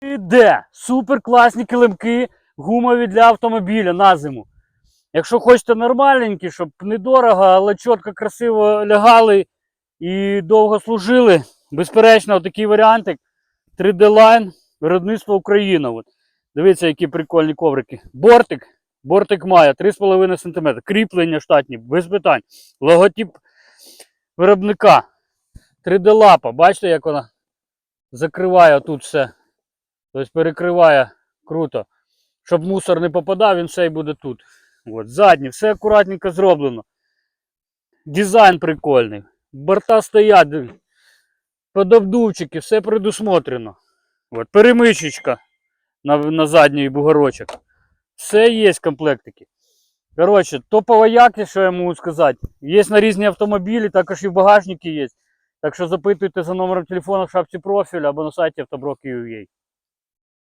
Іде супер класні килимки, гумові для автомобіля на зиму. Якщо хочете нормальненькі, щоб недорого, але чітко, красиво лягали і довго служили, безперечно, такий варіантик 3D Line, виробництво Україна. От. Дивіться, які прикольні коврики. Бортик. Бортик має 3,5 см. Кріплення штатні, без питань. Логотип виробника. 3D лапа. Бачите, як вона закриває тут все. Тобто перекриває круто. Щоб мусор не попадав, він все і буде тут. От, задні, все акуратненько зроблено. Дизайн прикольний. Борта стоять. диви. Подобдувчики, все предусмотрено. От, перемичечка на, на задній бугорочок. Все є комплектики. Коротше, топова якість, що я можу сказати. Є на різні автомобілі, також і в багажники є. Так що запитуйте за номером телефону в шапці профіля або на сайті автоброк.ua.